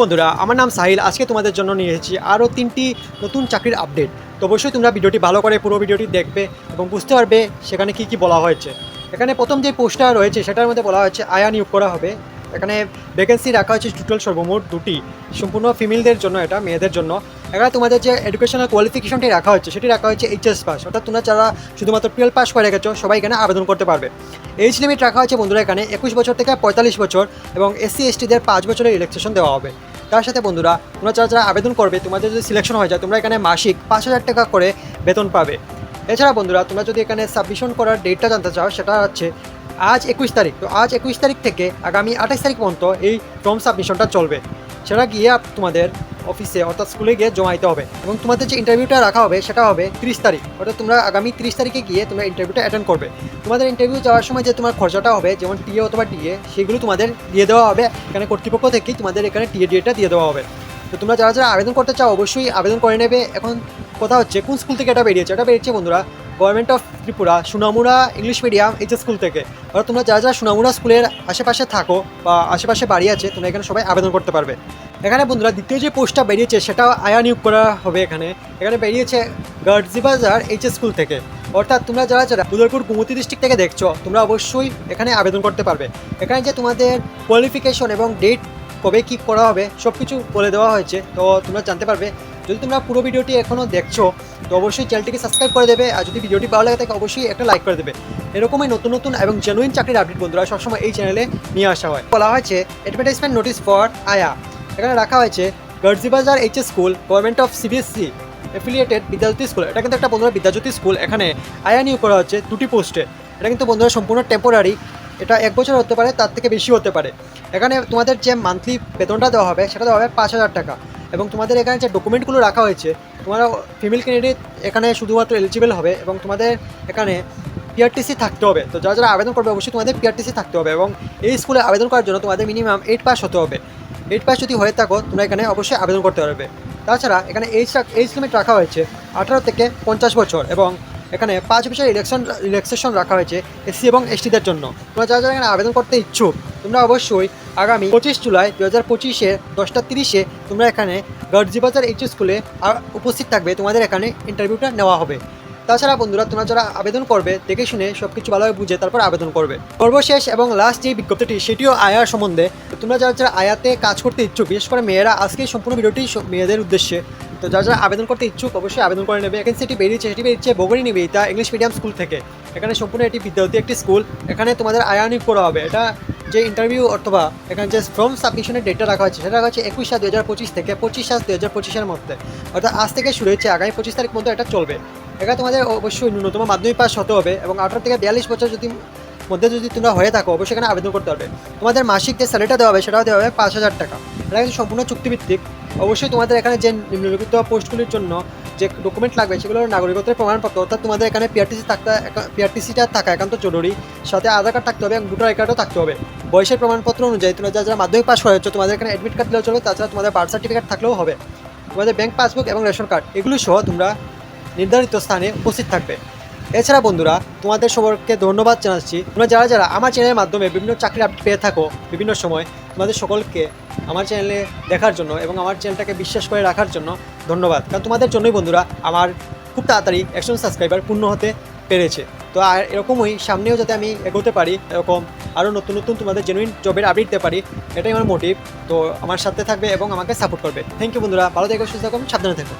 বন্ধুরা, আমার নাম সাহিল। আজকে তোমাদের জন্য নিয়ে এসেছি আরও তিনটি নতুন চাকরির আপডেট। তো অবশ্যই তোমরা ভিডিওটি ভালো করে, পুরো ভিডিওটি দেখবে এবং বুঝতে পারবে সেখানে কি কি বলা হয়েছে। এখানে প্রথম যে পোস্টটা রয়েছে, সেটার মধ্যে বলা হয়েছে, আয়া নিয়োগ করা হবে। এখানে ভ্যাকেন্সি রাখা হয়েছে টোটাল সর্বমোট দুটি। সম্পূর্ণ ফিমেলদের জন্য এটা, মেয়েদের জন্য। এখানে তোমাদের যে এডুকেশনাল কোয়ালিফিকেশনটি রাখা হচ্ছে সেটি রাখা হয়েছে এইচএস পাস অর্থাৎ তোমরা যারা শুধুমাত্র টুয়েলভ পাস করে রেখেছো সবাই এখানে আবেদন করতে পারবে। এজ লিমিট রাখা হয়েছে বন্ধুরা এখানে একুশ বছর থেকে পঁয়তাল্লিশ বছর এবং এসসি এসটিদের পাঁচ বছরের রিল্যাক্সেশন দেওয়া হবে। তার সাথে বন্ধুরা, তোমরা যারা যারা আবেদন করবে, তোমাদের যদি সিলেকশন হয়ে যায় তোমরা এখানে মাসিক পাঁচ হাজার টাকা করে বেতন পাবে। এছাড়া বন্ধুরা, তোমরা যদি এখানে সাবমিশন করার ডেটটা জানতে চাও, সেটা হচ্ছে আজ একুশ তারিখ। তো আজ একুশ তারিখ থেকে আগামী আঠাশ তারিখ পর্যন্ত এই ফর্ম সাবমিশনটা চলবে। সেটা গিয়ে তোমাদের অফিসে অর্থাৎ স্কুলে গিয়ে জমা দিতে হবে। এবং তোমাদের যে ইন্টারভিউটা রাখা হবে, সেটা হবে তিরিশ তারিখ। অর্থাৎ তোমরা আগামী তিরিশ তারিখে গিয়ে তোমরা ইন্টারভিউটা অ্যাটেন্ড করবে। তোমাদের ইন্টারভিউ যাওয়ার সময় যে তোমার খরচাটা হবে, যেমন টিএ অথবা ডিএ সেগুলো তোমাদের দিয়ে দেওয়া হবে। এখানে কর্তৃপক্ষ থেকেই তোমাদের এখানে টিএ ডিএটা দিয়ে দেওয়া হবে। তো তোমরা যারা যারা আবেদন করতে চাও, অবশ্যই আবেদন করে নেবে। এখন কথা হচ্ছে, কোন স্কুল থেকে এটা বেরিয়েছে? এটা বেরিয়েছে, বন্ধুরা government of Tripura, Sonamura English medium H school থেকে। আর তোমরা যারা যারা সুনামুরা স্কুলের আশেপাশে থাকো বা আশেপাশে বাড়ি আছে, তোমরা এখানে সবাই আবেদন করতে পারবে। এখানে বন্ধুরা দ্বিতীয় যে পোস্টটা বেরিয়েছে সেটা আয়া নিয়োগ করা হবে এখানে। এখানে বেরিয়েছে গার্জিবাজার এইচ স্কুল থেকে। অর্থাৎ তোমরা যারা যারা উদয়পুর কুমতি ডিস্ট্রিক্ট থেকে দেখছ, তোমরা অবশ্যই এখানে আবেদন করতে পারবে। এখানে যে তোমাদের কোয়ালিফিকেশন এবং ডেট কবে কী করা হবে সব কিছু বলে দেওয়া হয়েছে। তো তোমরা জানতে পারবে। যদি তোমরা পুরো ভিডিওটি এখনও দেখছ, তো অবশ্যই চ্যানেলটিকে সাবস্ক্রাইব করে দেবে। আর যদি ভিডিওটি ভালো লাগে থাকে, অবশ্যই একটা লাইক করে দেবে। এরকমই নতুন নতুন এবং জেনুইন চাকরির আপডেট বন্ধুরা সবসময় এই চ্যানেলে নিয়ে আসা হয়। বলা হয়েছে অ্যাডভার্টাইজমেন্ট নোটিস ফর আয়া। এখানে রাখা হয়েছে Garjibazar H school government of CBSE affiliated Vidyajyoti school. এটা কিন্তু একটা বন্ধুরা বিদ্যাজ্যোতি স্কুল। এখানে আয়া নিয়োগ করা হচ্ছে দুটি পোস্টে এটা কিন্তু বন্ধুরা সম্পূর্ণ টেম্পোরারি এটা এক বছর হতে পারে, তার থেকে বেশি হতে পারে। এখানে তোমাদের যে মান্থলি বেতনটা দেওয়া হবে, সেটা দেওয়া হবে পাঁচ হাজার টাকা। এবং তোমাদের এখানে যে ডকুমেন্টগুলো রাখা হয়েছে, তোমরা ফিমেল ক্যান্ডিডেট এখানে শুধুমাত্র এলিজিবল হবে এবং তোমাদের এখানে পিআরটিসি থাকতে হবে। তো যারা যারা আবেদন করবে, অবশ্যই তোমাদের পিআরটিসি থাকতে হবে এবং এই স্কুলে আবেদন করার জন্য তোমাদের মিনিমাম এইট পাস হতে হবে। এইট পাস যদি হয়ে থাকো, তোমরা এখানে অবশ্যই আবেদন করতে পারবে। তাছাড়া এখানে এইজ এইজ লিমিট রাখা হয়েছে আঠারো থেকে পঞ্চাশ বছর এবং এখানে পাঁচ বছর ইলেকশন রিল্যাক্সেশন রাখা হয়েছে এসসি এবং এসটিদের জন্য। তোমরা যারা যারা এখানে আবেদন করতে ইচ্ছুক, তোমরা অবশ্যই আগামী পঁচিশ জুলাই দু হাজার পঁচিশে, দশটা তিরিশে তোমরা এখানে গার্জিবাজার এইচ স্কুলে উপস্থিত থাকবে। তোমাদের এখানে ইন্টারভিউটা নেওয়া হবে। তাছাড়া বন্ধুরা, তোমরা যারা আবেদন করবে, দেখে শুনে সব কিছু ভালোভাবে বুঝে তারপর আবেদন করবে। সর্বশেষ এবং লাস্ট যে বিজ্ঞপ্তিটি, সেটিও আয়ার সম্বন্ধে। তোমরা যারা যারা আয়াতে কাজ করতে ইচ্ছুক, বিশেষ করে মেয়েরা, আজকে সম্পূর্ণ ভিডিওটি মেয়েদের উদ্দেশ্যে। তো যারা যারা আবেদন করতে ইচ্ছুক, অবশ্যই আবেদন করে নেবে। এখানে সেটি বেরিয়েছে সেটি বেরিয়েছে বগরি নিবেদিতা ইংলিশ মিডিয়াম স্কুল থেকে। এখানে সম্পূর্ণ এটি বিদ্যার্থী একটি স্কুল এখানে তোমাদের আয়া আয়ানিক করা হবে। এটা যে ইন্টারভিউ অথবা এখানে যে ফর্ম সাবমিশনের ডেটটা রাখা হচ্ছে সেটা রাখা হচ্ছে একুশ সাত দু হাজার পঁচিশ থেকে পঁচিশ সাত দু হাজার পঁচিশের মধ্যে। অর্থাৎ আজ থেকে শুরু হয়েছে, আগামী পঁচিশ তারিখ মধ্যে এটা চলবে। এখানে তোমাদের অবশ্যই ন্যূনতম মাধ্যমিক পাস হতে হবে এবং আঠারো থেকে বিয়াল্লিশ বছর যদি মধ্যে যদি তোমরা হয়ে থাকো, অবশ্যই এখানে আবেদন করতে হবে। তোমাদের মাসিক যে স্যালারিটা দেওয়া হবে, সেটাও দেওয়া হবে পাঁচ হাজার টাকা। এটা কিন্তু সম্পূর্ণ চুক্তিভিত্তিক। অবশ্যই তোমাদের এখানে যে নিম্নলিখিত পোস্টগুলির জন্য যে ডকুমেন্ট লাগবে, সেগুলো নাগরিকত্বের প্রমাণপত্র। অর্থাৎ তোমাদের এখানে পিআরটিসি থাকতে পিআরটিসিটা থাকা একান্ত জরুরি। সাথে আধার কার্ড থাকতে হবে এবং আই কার্ডও থাকতে হবে। বয়সের প্রমাণপত্র অনুযায়ী তোমরা যারা যারা মাধ্যমিক পাস করেছ, তোমাদের এখানে অ্যাডমিট কার্ড দিলেও চলবে তাছাড়া তোমাদের বার্থ সার্টিফিকেট থাকলেও হবে। তোমাদের ব্যাংক পাসবুক এবং রেশন কার্ড এগুলো সহ তোমরা নির্ধারিত স্থানে উপস্থিত থাকবে। এছাড়া বন্ধুরা, তোমাদের সবাইকে ধন্যবাদ জানাচ্ছি। তোমরা যারা যারা আমার চ্যানেলের মাধ্যমে বিভিন্ন চাকরির আপডেট পেয়ে থাকো বিভিন্ন সময়, তোমাদের সকলকে আমার চ্যানেলে দেখার জন্য এবং আমার চ্যানেলটাকে বিশ্বাস করে রাখার জন্য ধন্যবাদ। কারণ তোমাদের জন্যই বন্ধুরা, আমার খুব তাড়াতাড়ি একশো সাবস্ক্রাইবার পূর্ণ হতে পেরেছে। তো আর এরকমই সামনেও যাতে আমি এগোতে পারি, এরকম আরও নতুন নতুন তোমাদের জেনুইন জবের আপডেট দিতে পারি, এটাই আমার মোটিভ তো আমার সাথে থাকবে এবং আমাকে সাপোর্ট করবে। থ্যাংক ইউ বন্ধুরা, ভালো থেকো, সুস্থ থাকুন সাবধানে থেকো।